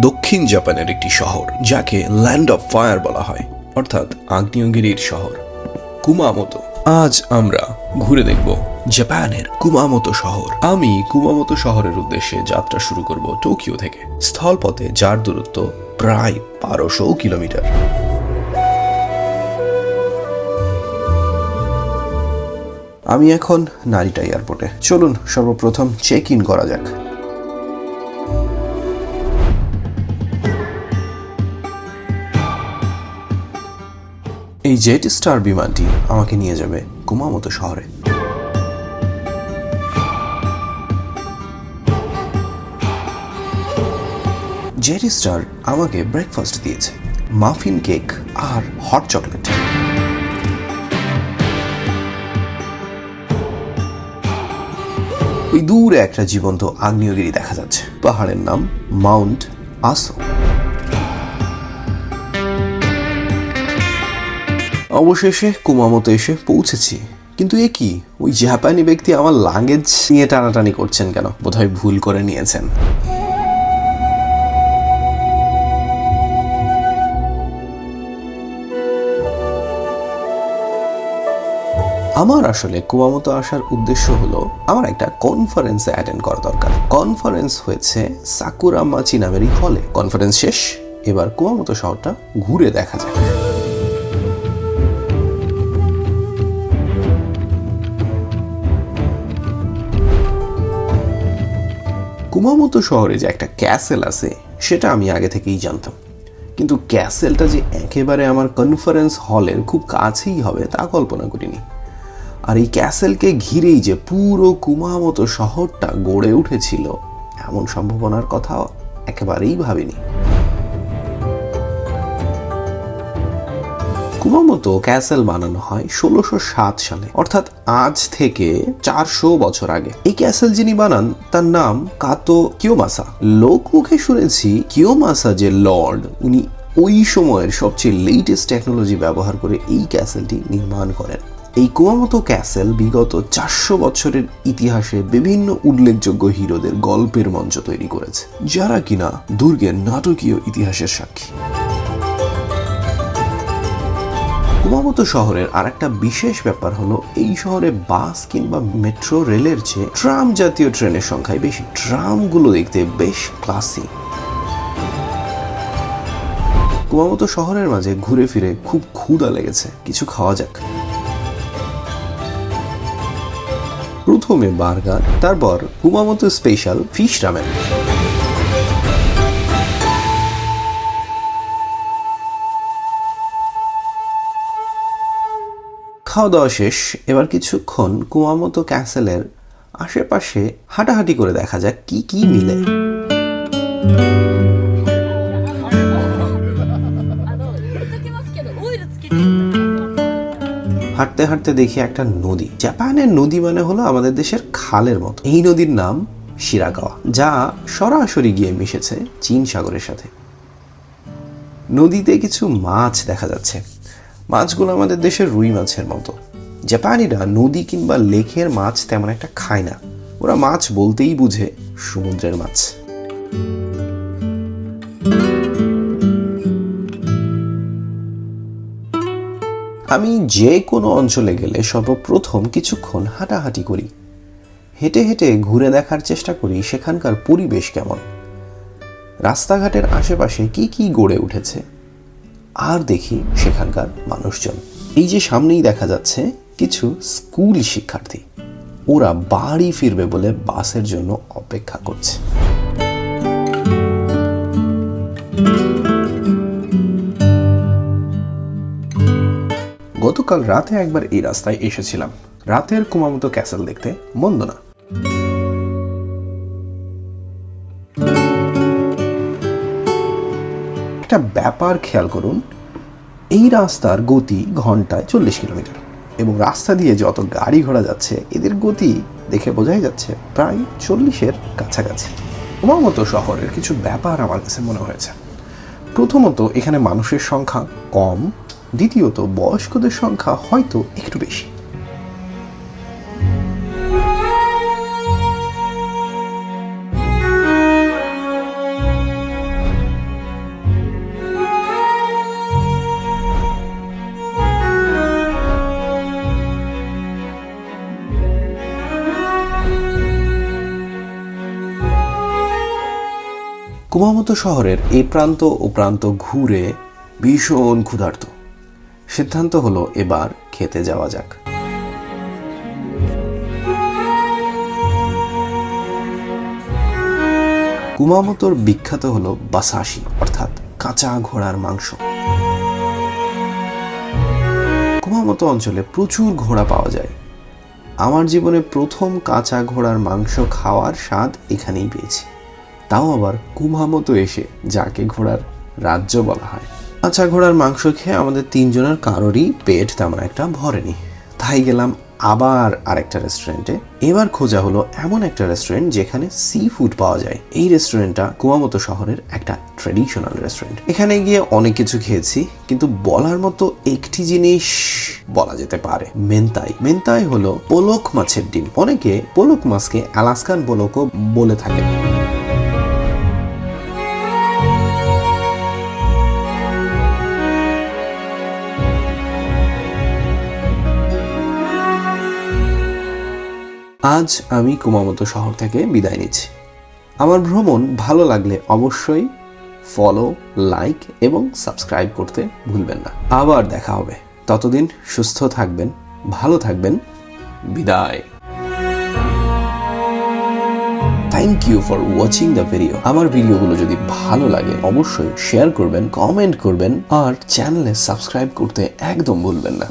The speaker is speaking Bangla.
দক্ষিণ জাপানের একটি শহর, যাকে ল্যান্ড অফ ফায়ার বলা হয়, অর্থাৎ আগ্নেয়গিরির শহর। কুমামোতো, আজ আমরা ঘুরে দেখব জাপানের কুমামোতো শহর। আমি কুমামোতো শহরের উদ্দেশ্যে যাত্রা শুরু করব টোকিও থেকে। স্থলপথে যার দূরত্ব প্রায় বারোশো কিলোমিটার। আমি এখন নারিটা এয়ারপোর্টে। চলুন সর্বপ্রথম চেক ইন করা যাক। এই জেট স্টার বিমানটি আমাকে নিয়ে যাবে কুমামতো শহরে। জেট স্টার আমাকে ব্রেকফাস্ট দিয়েছে মাফিন কেক আর হট চকলেট ওই দূরে একটা জীবন্ত আগ্নেয়গিরি দেখা যাচ্ছে, পাহাড়ের নাম মাউন্ট আসো। অবশেষে কুমামতো এসে পৌঁছেছি। কিন্তু এ কি? ওই জাপানি ব্যক্তি আমার লাগেজ নিয়ে টানাটানি করছেন কেন? বোধহয় ভুল করে নিয়েছেন। আমার আসলে কুমামতো আসার উদ্দেশ্য হলো, আমার একটা কনফারেন্সে অ্যাটেন্ড করা দরকার। কনফারেন্স হয়েছে সাকুরামাচি নামেরই হলে কনফারেন্স শেষ, এবার কুমামতো শহরটা ঘুরে দেখা যাক। কুমামতো শহরে যে একটা ক্যাসেল আছে, সেটা আমি আগে থেকেই জানতাম। কিন্তু ক্যাসেলটা যে একেবারে আমার কনফারেন্স হলের খুব কাছেই হবে, তা কল্পনা করিনি। আর এই ক্যাসেলকে ঘিরেই যে পুরো কুমামতো শহরটা গড়ে উঠেছিল, এমন সম্ভাবনার কথা একেবারেই ভাবিনি। কুমামতো ক্যাসেল বানানো হয় ষোলোশো সাত সালে। অর্থাৎ আজ থেকে চারশো বছর আগে। এই ক্যাসেল যিনি বানান, তার নাম কাতো কিয়োমাসা লোক মুখে শুনেছি কিয়োমাসা যে লর্ড, উনি ওই সময়ের সবচেয়ে লেটেস্ট টেকনোলজি ব্যবহার করে এই ক্যাসেলটি নির্মাণ করেন। এই কুমামতো ক্যাসেল বিগত চারশো বছরের ইতিহাসে বিভিন্ন উল্লেখযোগ্য হিরোদের গল্পের মঞ্চ তৈরি করেছে, যারা কিনা দুর্গের নাটকীয় ইতিহাসের সাক্ষী। কুমামতো শহরের আর একটা বিশেষ ব্যাপার হলো, এই শহরে বাস কিংবা মেট্রো রেলের চেয়ে ট্রাম জাতীয় ট্রেনের সংখ্যায় বেশি। ট্রামগুলো দেখতে বেশ ক্লাসি কুমামতো শহরের মাঝে ঘুরে ফিরে খুব ক্ষুধা লেগেছে। কিছু খাওয়া যাক। প্রথমে বার্গার, তারপর কুমামতো স্পেশাল ফিশ রামেন খাওয়া দাওয়া শেষ, এবার কিছুক্ষণ কুয়ামতো ক্যাসেলের আশেপাশে হাঁটাহাঁটি করে দেখা যাক কি কি মিলে। হাঁটতে হাঁটতে দেখি একটা নদী। জাপানের নদী মানে হলো আমাদের দেশের খালের মতো। এই নদীর নাম শিরাগাওয়া, যা সরাসরি গিয়ে মিশেছে চীন সাগরের সাথে। নদীতে কিছু মাছ দেখা যাচ্ছে। মাছগুলো আমাদের দেশের রুই মাছের মতো। জাপানিরা নদী কিংবা লেকের মাছ তেমন একটা খায় না। ওরা মাছ বলতেই বুঝে সমুদ্রের মাছ। আমি যে কোনো অঞ্চলে গেলে সর্বপ্রথম কিছুক্ষণ হাঁটাহাঁটি করি। হেঁটে হেঁটে ঘুরে দেখার চেষ্টা করি সেখানকার পরিবেশ কেমন। রাস্তাঘাটের আশেপাশে কি কি গড়ে উঠেছে? আর দেখি সেখানকার মানুষজন। এই যে সামনেই দেখা যাচ্ছে কিছু স্কুল শিক্ষার্থী। ওরা বাড়ি ফিরবে বলে বাসের জন্য অপেক্ষা করছে। গতকাল রাতে একবার এই রাস্তায় এসেছিলাম। রাতের কুমামতো ক্যাসেল দেখতে মন্দ না। একটা ব্যাপার খেয়াল করুন এই রাস্তার গতি ঘন্টায় চল্লিশ কিলোমিটার। এবং রাস্তা দিয়ে যত গাড়ি ঘোড়া যাচ্ছে, এদের গতি দেখে বোঝাই যাচ্ছে প্রায় চল্লিশের কাছাকাছি। কুমামতো শহরের কিছু ব্যাপার আমার কাছে মনে হয়েছে। প্রথমত, এখানে মানুষের সংখ্যা কম, দ্বিতীয়ত বয়স্কদের সংখ্যা হয়তো একটু বেশি। কুমামতো শহরের এ প্রান্ত ও প্রান্ত ঘুরে ভীষণ ক্ষুধার্ত। সিদ্ধান্ত হলো এবার খেতে যাওয়া যাক। কুমামতোর বিখ্যাত হলো বাসাসি অর্থাৎ কাঁচা ঘোড়ার মাংস। কুমামতো অঞ্চলে প্রচুর ঘোড়া পাওয়া যায়। আমার জীবনে প্রথম কাঁচা ঘোড়ার মাংস খাওয়ার স্বাদ এখানেই পেয়েছি। তাও আবার কুমামতো এসে যাকে ঘোড়ার রাজ্য বলা হয়। আচ্ছা ঘোড়ার মাংস খেয়ে আমাদের তিনজনের কারোরই পেট তেমন একটা ভরেনি। তাই গেলাম আবার আরেকটা রেস্টুরেন্টে এবার খোঁজা হলো এমন একটা রেস্টুরেন্ট যেখানে সি ফুড পাওয়া যায়। এই রেস্টুরেন্টটা কুমামতো শহরের একটা ট্রেডিশনাল রেস্টুরেন্ট এখানে গিয়ে অনেক কিছু খেয়েছি, কিন্তু বলার মতো একটি জিনিস বলা যেতে পারে, মেন্তাই। মেন্তাই হলো পোলক মাছের ডিম। অনেকে পোলক মাছকে আলাস্কান পোলকও বলে থাকে আজ আমি কুমামতো শহর থেকে বিদায় নিচ্ছি। আমার ভ্রমণ ভালো লাগলে অবশ্যই ফলো লাইক এবং সাবস্ক্রাইব করতে ভুলবেন না। আবার দেখা হবে। ততদিন সুস্থ থাকবেন, ভালো থাকবেন। বিদায়। Thank you for watching the video আমার ভিডিওগুলো যদি ভালো লাগে, অবশ্যই শেয়ার করবেন কমেন্ট করবেন, আর চ্যানেলে সাবস্ক্রাইব করতে একদম ভুলবেন না।